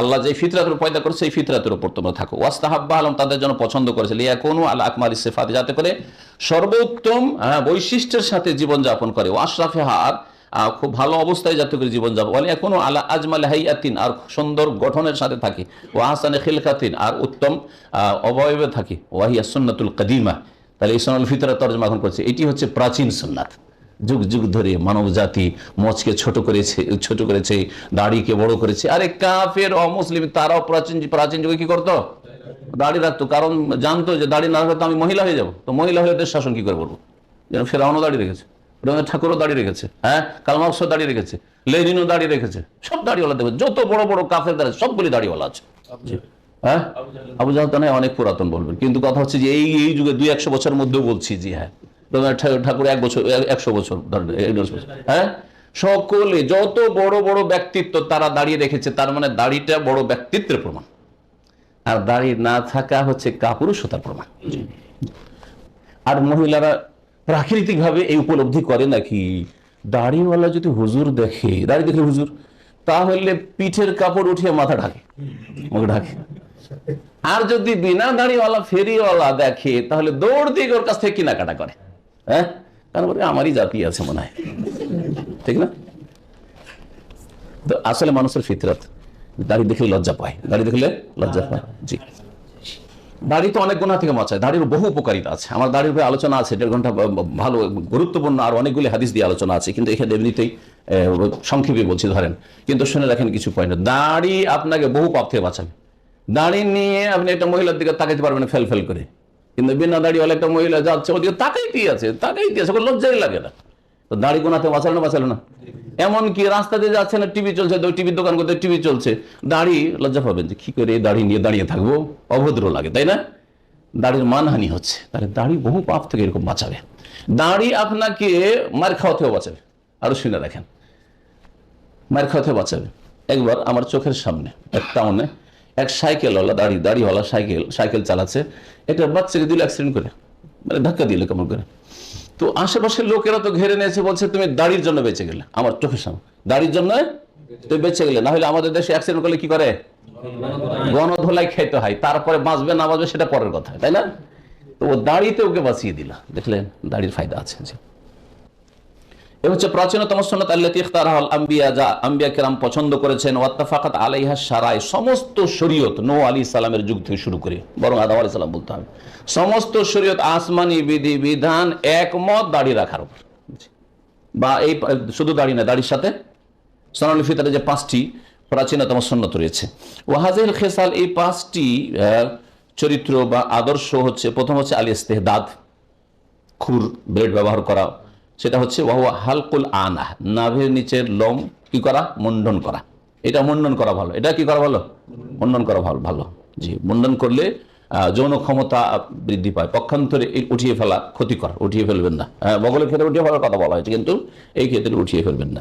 আল্লাহ যে ফিতরাতের পয়দা করেছে সেই ফিতরাতের উপর তোমরা থাকো। ওয়াস্তাহাব্বা আলম তাদের জন্য পছন্দ করেছে। লিয়া কোনো আল্লাহ আকমাল ইসেফাত যাতে করে সর্বোত্তম হ্যাঁ, বৈশিষ্ট্যের সাথে জীবনযাপন করে। ও আশরাফে হার খুব ভালো অবস্থায় যাতে করে জীবনযাপন বলে এখনও আল্লাহ আজমাল হাইয়াতিন আর সুন্দর গঠনের সাথে থাকে। ও আহসানে খিলকাতিন আর উত্তম অবয়বে থাকে। ওয়াহিয়া সুন্নাতুল কদিমা। তাহলে এই সোনাল ফিতরা তর্জমা এখন করছে। এটি হচ্ছে প্রাচীন সুন্নাত। যুগ যুগ ধরে মানব জাতি মচকে ছোট করেছে ছোট করেছে দাড়িকে বড় করেছে। আরে কাফের অমুসলিম তারাও প্রাচীন প্রাচীন যুগে কি করতো? দাড়ি রাখতো। কারণ জানতো যে দাড়ি না রাখলে তো আমি মহিলা হয়ে যাব। তো মহিলা হয়ে দেশ শাসন কি করে করব? যেন ফেরাউনও দাড়ি রেখেছে রবীন্দ্রনাথ ঠাকুরও দাড়ি রেখেছে হ্যাঁ? কালমার্কসও দাড়ি রেখেছে লেনিনও দাড়ি রেখেছে সব দাড়িওয়ালা দেখবে যত বড় বড় কাফের দাঁড়িয়ে সবগুলি দাড়িওয়ালা আছে। হ্যাঁ? আবু জাহাল তো অনেক পুরাতন বলবেন। কিন্তু কথা হচ্ছে যে এই এই যুগে দুই একশো বছরের মধ্যেও বলছি জি হ্যাঁ। ঠাকুর এক বছর একশো বছর। হ্যাঁ? সকলে, যত বড় বড় ব্যক্তিত্ব তারা দাঁড়িয়ে রেখেছে, তার মানে দাড়িটা বড় ব্যক্তিত্বের প্রমাণ। আর দাড়ি না থাকা হচ্ছে কাপুরুষতার প্রমাণ। আর মহিলারা প্রাকৃতিকভাবে এই উপলব্ধি করে নাকি, দাড়িওয়ালা যদি হুজুর দেখে, দাড়ি দেখলে হুজুর, তাহলে পিঠের কাপড় উঠিয়ে মাথা ঢাকে, মুখ ঢাকে। আর যদি বিনা দাড়িওয়ালা, ফেরিওয়ালা দেখে, তাহলে দৌড় দিয়ে ওর কাছ থেকে কেনাকাটা করে। হ্যাঁ? তারপরে আমারই জাতি আছে মনে হয়। ঠিক না? তো আসলে মানুষের ফিতরাত, দাড়ি দেখলে লজ্জা পায়। দাড়ি দেখলে লজ্জা পায়। জি। দাড়ি তো অনেক গুণা থেকে বাঁচায়। দাড়ির বহু উপকারিতা আছে। আমার দাড়ির উপরে আলোচনা আছে, দেড় ঘণ্টা ভালো, গুরুত্বপূর্ণ আর অনেকগুলি হাদিস দিয়ে আলোচনা আছে। কিন্তু এখানে এমনিতেই সংক্ষেপে বলছি, ধরেন। কিন্তু শুনে রাখেন কিছু পয়েন্ট দাড়ি আপনাকে বহু পাপ থেকে বাঁচাবে। দাড়ি নিয়ে আপনি একটা মহিলার দিকে তাকাইতে পারবেন ফেল ফেল করে। কিন্তু বিনা দাড়িওয়ালা একটা মহিলা যাচ্ছে, ওদিকে তাকাইতেই আছে তাকাইতে আছে লজ্জাই লাগে না। তো দাড়ি গোনাতে বাঁচালো না বাঁচালো না? রাস্তা দিয়ে যাচ্ছে না, টিভি চলছে টিভির দোকান করতে টিভি চলছে। দাড়ি, লজ্জা পাবেন যে কি করে এই দাড়ি নিয়ে দাঁড়িয়ে থাকব? অভদ্র লাগে, তাই না? দাড়ির মানহানি হচ্ছে, তাহলে দাড়ি বহু পাপ থেকে এরকম বাঁচাবে। দাড়ি আপনাকে মার খাওয়া থেকে বাঁচাবে। আরও শুনে রাখেন। মার খাওয়া থেকে বাঁচাবে। একবার আমার চোখের সামনে, এক টাউনে এক সাইকেলওয়ালা দাড়ি দাড়িওয়ালা সাইকেল সাইকেল চালাচ্ছে। একটা বাচ্চাকে দিল অ্যাক্সিডেন্ট করে মানে ধাক্কা দিল কেমন করে। তো আশেপাশের লোকেরা তো ঘেরে নিয়েছে, বলছে, তুমি দাড়ির জন্য বেঁচে গেলে। আমার চোখের সামনে। দাড়ির জন্য তুমি বেঁচে গেলে, না হলে আমাদের দেশে অ্যাক্সিডেন্ট করলে কি করে? গণধোলাই খেতে হয়, তারপরে বাঁচবে না বাঁচবে সেটা পরের কথা, তাই না? তো ও দাড়িতে ওকে বাঁচিয়ে দিল। দেখলেন, দাড়ির ফায়দা আছে এ হচ্ছে প্রাচীনতম সন্ন্যত আল্লাতি ইখতারাহাল আম্বিয়া, যা আম্বিয়া কেরাম পছন্দ করেছেন। ওয়াত্তাফাকাত আলাইহা সারাই সমস্ত শরীয়ত নো আলী সালামের যুগ থেকে শুরু করে, বরং আদম আলী সালাম বলতে হবে। সমস্ত শরীয়ত, আসমানি বিধি, বিধান একমত দাড়ি রাখার উপর। বা এই শুধু দাড়ি না, দাড়ির সাথে সোনালী ফিতারে যে পাঁচটি প্রাচীনতম সন্ন্যত রয়েছে। ওয়াহাজের খেসাল, এই পাঁচটি চরিত্র বা আদর্শ হচ্ছে, প্রথম হচ্ছে আলী ইস্তেহদাদ খুর, ব্লেড ব্যবহার করা সেটা হচ্ছে ওয়াহুয়া হালকুল আনা নাভের নিচের লোম কি করা? মুন্ডন করা। এটা মুন্ডন করা ভালো। এটা কি করা ভালো? মুন্ডন করা ভালো ভালো। জি মুন্ডন করলে যৌন ক্ষমতা বৃদ্ধি পায়। পক্ষান্তরে উঠিয়ে ফেলা ক্ষতিকর উঠিয়ে ফেলবেন না। হ্যাঁ, বগলের ক্ষেত্রে উঠিয়ে ফেলার কথা বলা হয়েছে কিন্তু এই ক্ষেত্রে উঠিয়ে ফেলবেন না।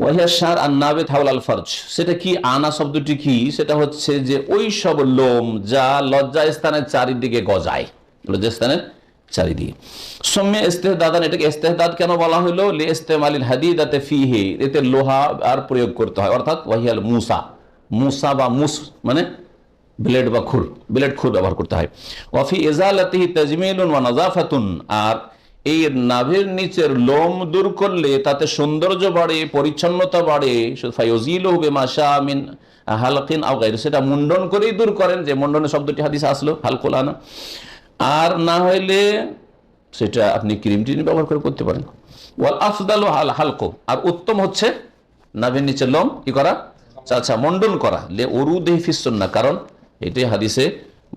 ওয়াহিয়া সার আর নাবে থাউল আল ফরজ। সেটা কি আনা শব্দটি কি? সেটা হচ্ছে যে ওই সব লোম যা লজ্জা স্থানের চারিদিকে গজায়। লজ্জা স্থানের চারিদিকে। সৌম্য ইস্তেহদাদান এটাকে ইস্তেহদাদ কেন বলা হলো? লে ইস্তেমালিল হাদিদাতে ফিহে, এতে লোহা আর প্রয়োগ করতে হয়। অর্থাৎ ওয়াহিয়াল মুসা। মুসা বা মুস মানে ব্লেড বা খুর, ব্লেড খুর ব্যবহার করতে হয়। ওয়াফি এজালাতিহি তাজমিলুন ওয়া নাজাফাতুন, আর এই নাভের নিচের লোম দূর করলে তাতে সৌন্দর্য বাড়ে, পরিচ্ছন্নতা বাড়ে। ফায়জিলু বিমাশা মিন হালকিন গায়র সেটা মুন্ডন করেই দূর করেন, যে মুন্ডনের শব্দটি হাদিসে আসলো, হালকুল আনা। আর না হইলে সেটা আপনি ক্রিম টিন ব্যবহার করে করতে পারেন। ওয়াল আফদাল হাল হালকো। আর উত্তম হচ্ছে নাভের নিচে লোম কি করা আচ্ছা মন্ডন করা। লে অরু দেহিফিসন না কারণ এটাই হাদিসে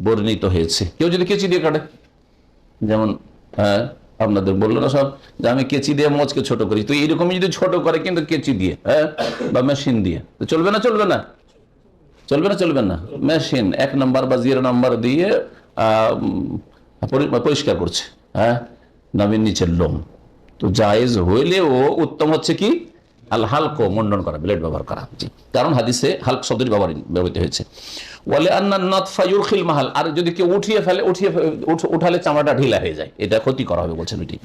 বর্ণিত হয়েছে। কেউ যদি কেচি দিয়ে কাটে, যেমন হ্যাঁ আপনাদের বলল না সব, যে আমি কেচি দিয়ে মোচকে ছোট করি। তো এইরকমই যদি ছোট করে, কিন্তু কেচি দিয়ে হ্যাঁ বা মেশিন দিয়ে। তো চলবে না চলবে না? চলবে না চলবে না? মেশিন, এক নাম্বার বা জিরো নাম্বার দিয়ে পরিষ্কার করছে হ্যাঁ? নামের নিচের লোম। তো জায়েজ হইলেও উত্তম হচ্ছে কি? আল হালকো মন্ডন করা, ব্লেড ব্যবহার করা। জি। কারণ হাদিসে হালক শব্দটি ব্যবহার, ব্যবহৃত হয়েছে। বলে আন্না নাতফা ইউরখিল মাহাল। আর যদি কেউ উঠিয়ে ফেলে, উঠিয়ে উঠালে চামড়াটা ঢিলা হয়ে যায়। এটা ক্ষতি করা হবে বলছেন এটি